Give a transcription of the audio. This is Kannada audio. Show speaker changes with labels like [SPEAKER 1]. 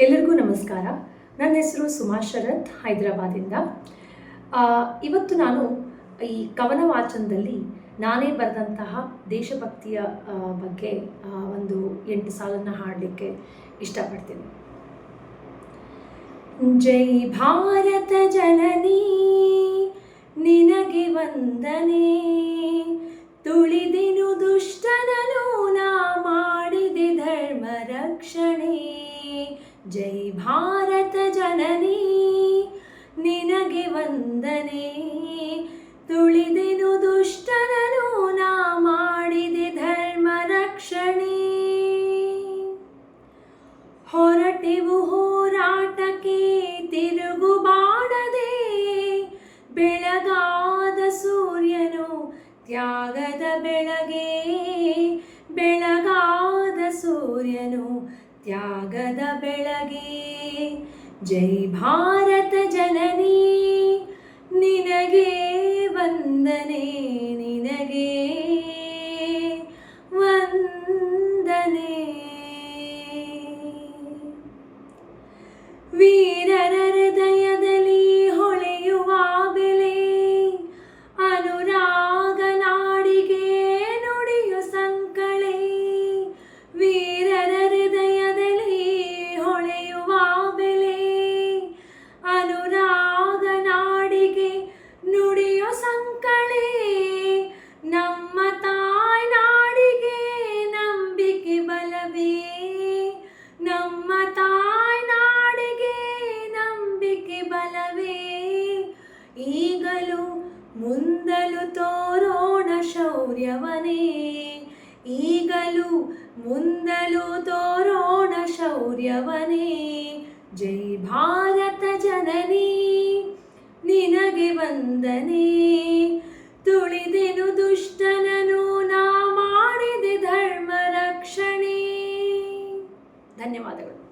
[SPEAKER 1] ಎಲ್ಲರಿಗೂ ನಮಸ್ಕಾರ. ನನ್ನ ಹೆಸರು ಸುಮಾ ಶರತ್ ಹೈದರಾಬಾದಿಂದ ಇವತ್ತು ನಾನು ಈ ಕವನ ವಾಚನದಲ್ಲಿ ನಾನೇ ಬರೆದಂತಹ ದೇಶಭಕ್ತಿಯ ಬಗ್ಗೆ ಒಂದು ಎಂಟು ಸಾಲನ್ನು ಹಾಡಲಿಕ್ಕೆ ಇಷ್ಟಪಡ್ತೀನಿ. ಜೈ ಭಾರತ ಜನನೀ, ನಿನಗೆ ವಂದನೆ. ಜೈ ಭಾರತ ಜನನಿ. ನಿನಗೆ ವಂದನೆ. ತುಳಿದೆನು ದುಷ್ಟನನು ನಾ ಮಾಡಿದೆ ಧರ್ಮ ರಕ್ಷಣೆ. ಹೊರಟೆವು ಹೋರಾಟಕ್ಕೆ, ತಿರುಗು ಬಾಡದೆ. ಬೆಳಗಾದ ಸೂರ್ಯನು ತ್ಯಾಗದ ಬೆಳಗೆ. ಬೆಳಗಾದ ಸೂರ್ಯನು ತ್ಯಾಗದ ಬೆಳಗೆ ಜೈ ಭಾರತ ಜನನಿ ನಿನಗೆ ವಂದನೆ ನಿನಗೆ ವಂದನೆ. ವೀರರ ಈಗಲೂ ಮುಂದಲು ತೋರೋಣ ಶೌರ್ಯವನೇ. ಈಗಲೂ ಮುಂದಲು ತೋರೋಣ ಶೌರ್ಯವನೇ. ಜೈ ಭಾರತ ಜನನಿ, ನಿನಗೆ ವಂದನೆ. ತುಳಿದೆನು ದುಷ್ಟನನು ನಾ ಮಾಡಿದೆ ಧರ್ಮ ರಕ್ಷಣೆ ಧನ್ಯವಾದಗಳು.